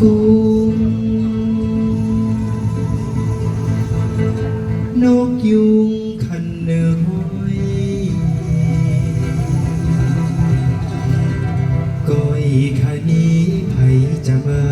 กุ้งนกยุงคันเนยก้อยขานี้ไผจะมา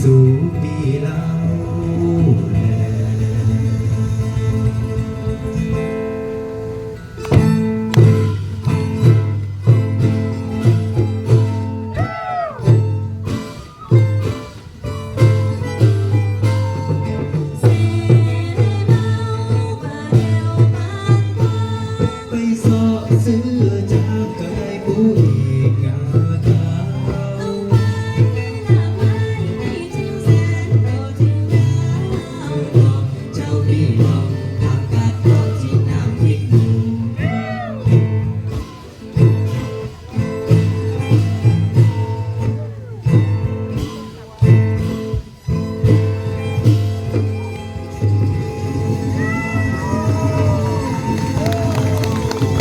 สูงดีลา